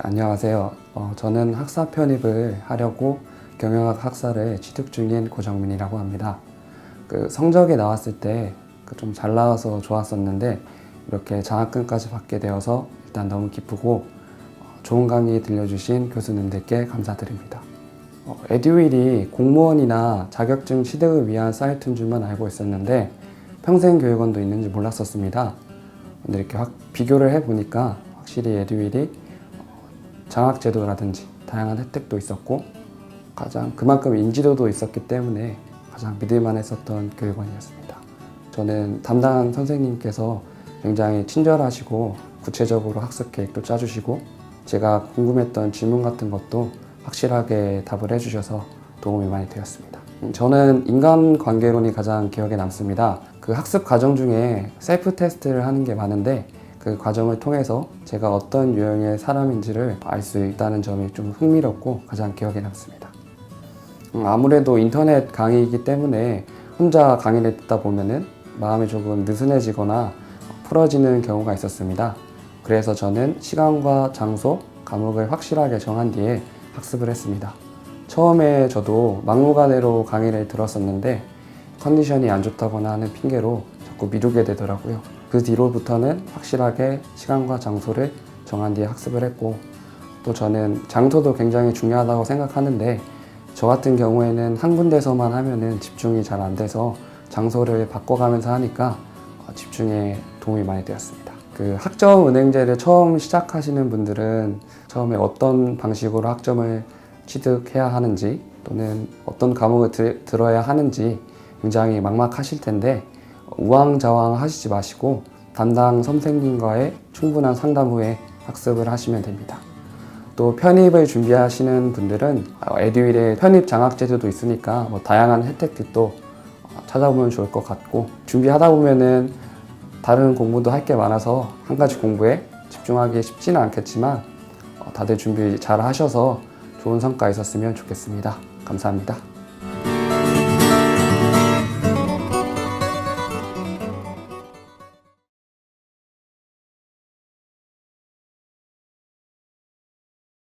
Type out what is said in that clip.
안녕하세요. 어, 저는 학사 편입을 하려고 경영학 학사를 취득 중인 고정민이라고 합니다. 그 성적이 나왔을 때 좀 잘 나와서 좋았었는데 이렇게 장학금까지 받게 되어서 일단 너무 기쁘고 어, 좋은 강의 들려주신 교수님들께 감사드립니다. 어, 에듀윌이 공무원이나 자격증 취득을 위한 사이트인 줄만 알고 있었는데 평생교육원도 있는지 몰랐었습니다. 근데 이렇게 확 비교를 해보니까 확실히 에듀윌이 장학 제도라든지 다양한 혜택도 있었고 가장 그만큼 인지도도 있었기 때문에 가장 믿을만 했었던 교육원이었습니다. 저는 담당 선생님께서 굉장히 친절하시고 구체적으로 학습 계획도 짜주시고 제가 궁금했던 질문 같은 것도 확실하게 답을 해주셔서 도움이 많이 되었습니다. 저는 인간관계론이 가장 기억에 남습니다. 그 학습 과정 중에 셀프 테스트를 하는 게 많은데 그 과정을 통해서 제가 어떤 유형의 사람인지를 알 수 있다는 점이 좀 흥미롭고 가장 기억에 남습니다. 음, 아무래도 인터넷 강의이기 때문에 혼자 강의를 듣다 보면은 마음이 조금 느슨해지거나 풀어지는 경우가 있었습니다. 그래서 저는 시간과 장소, 과목을 확실하게 정한 뒤에 학습을 했습니다. 처음에 저도 막무가내로 강의를 들었었는데 컨디션이 안 좋다거나 하는 핑계로 자꾸 미루게 되더라고요. 그 뒤로부터는 확실하게 시간과 장소를 정한 뒤에 학습을 했고 또 저는 장소도 굉장히 중요하다고 생각하는데 저 같은 경우에는 한 군데서만 하면은 집중이 잘 안 돼서 장소를 바꿔가면서 하니까 어, 집중에 도움이 많이 되었습니다. 그 학점 은행제를 처음 시작하시는 분들은 처음에 어떤 방식으로 학점을 취득해야 하는지 또는 어떤 과목을 들, 들어야 하는지 굉장히 막막하실 텐데 우왕좌왕 하시지 마시고 담당 선생님과의 충분한 상담 후에 학습을 하시면 됩니다. 또 편입을 준비하시는 분들은 어, 에듀윌의 편입 장학 제도도 있으니까 뭐 다양한 혜택들도 어, 찾아보면 좋을 것 같고 준비하다 보면은 다른 공부도 할 게 많아서 한 가지 공부에 집중하기 쉽지는 않겠지만 어, 다들 준비 잘 하셔서 좋은 성과 있었으면 좋겠습니다. 감사합니다.